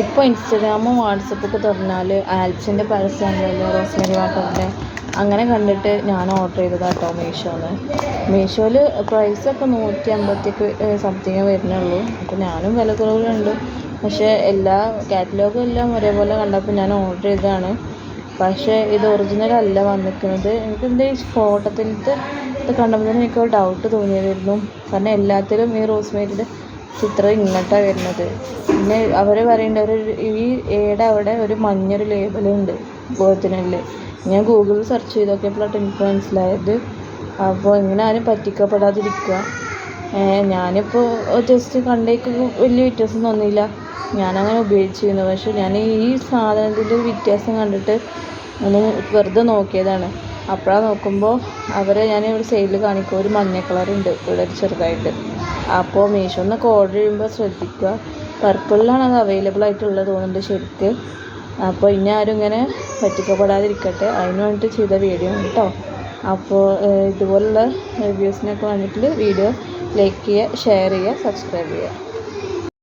ഇപ്പോൾ ഇൻസ്റ്റഗ്രാമും വാട്സപ്പൊക്കെ തുറന്നാൽ ആൽപ്സിന്റെ പരസ്യമാണല്ലോ റോസ്മേരി വാട്ടറിന്റെ അങ്ങനെ കണ്ടിട്ട് ഞാൻ ഓർഡർ ചെയ്തതാണ് കേട്ടോ മീഷോന്ന്. മീഷോയിൽ പ്രൈസൊക്കെ നൂറ്റി അമ്പത്തിയൊക്കെ സംതിങ് വരുന്നുള്ളൂ അപ്പോൾ ഞാനും വില കുറവുണ്ട് പക്ഷേ എല്ലാ കാറ്റലോഗും എല്ലാം ഒരേപോലെ കണ്ടപ്പോൾ ഞാൻ ഓർഡർ ചെയ്തതാണ്. പക്ഷേ ഇത് ഒറിജിനൽ അല്ല വന്നിരിക്കുന്നത് എനിക്ക് എന്റെ ഈ ഫോട്ടോത്തിലത്തെ ഇത് കണ്ടപ്പോൾ എനിക്ക് ഡൗട്ട് തോന്നിയതായിരുന്നു. കാരണം എല്ലാത്തിലും ഈ റോസ്മേരിയുടെ ചിത്രം ഇങ്ങോട്ടാണ് വരുന്നത്. പിന്നെ അവർ പറയുന്നുണ്ട് ഒരു ഈ എയുടെ അവിടെ ഒരു മഞ്ഞൊരു ലേബലുണ്ട് ഒറിജിനലിൽ ഞാൻ ഗൂഗിളിൽ സെർച്ച് ചെയ്ത് നോക്കിയപ്പോഴാണ് എനിക്ക് മനസ്സിലായത്. അപ്പോൾ ഇങ്ങനെ ആരും പറ്റിക്കപ്പെടാതിരിക്കുക ഞാനിപ്പോൾ ജസ്റ്റ് കണ്ടേക്ക് വലിയ വ്യത്യാസം തോന്നിയില്ല ഞാനങ്ങനെ ഉപയോഗിച്ചിരുന്നു. പക്ഷെ ഞാൻ ഈ സാധനത്തിന്റെ വ്യത്യാസം കണ്ടിട്ട് ഒന്ന് വെറുതെ നോക്കിയതാണ്. അപ്പോഴാണ് നോക്കുമ്പോൾ അവരെ ഞാൻ ഇവിടെ സൈഡിൽ കാണിക്കും ഒരു മഞ്ഞ കളറുണ്ട് ഇവിടെ ചെറുതായിട്ട്. അപ്പോൾ മീഷോന്നൊക്കെ ഓർഡർ ചെയ്യുമ്പോൾ ശ്രദ്ധിക്കുക പർപ്പിളിലാണ് അത് അവൈലബിൾ ആയിട്ടുള്ളത് തോന്നുന്നുണ്ട് ശരിക്ക്. അപ്പോൾ ഇനി ആരും ഇങ്ങനെ പറ്റിക്കപ്പെടാതിരിക്കട്ടെ. അതിന് വേണ്ടിയിട്ട് ചെയ്ത വീഡിയോ ആണ് കേട്ടോ അപ്പോൾ ഇതുപോലുള്ള റിവ്യൂസിനൊക്കെ വേണ്ടിയിട്ട് വീഡിയോ ലൈക്ക് ചെയ്യുക ഷെയർ ചെയ്യുക സബ്സ്ക്രൈബ് ചെയ്യുക.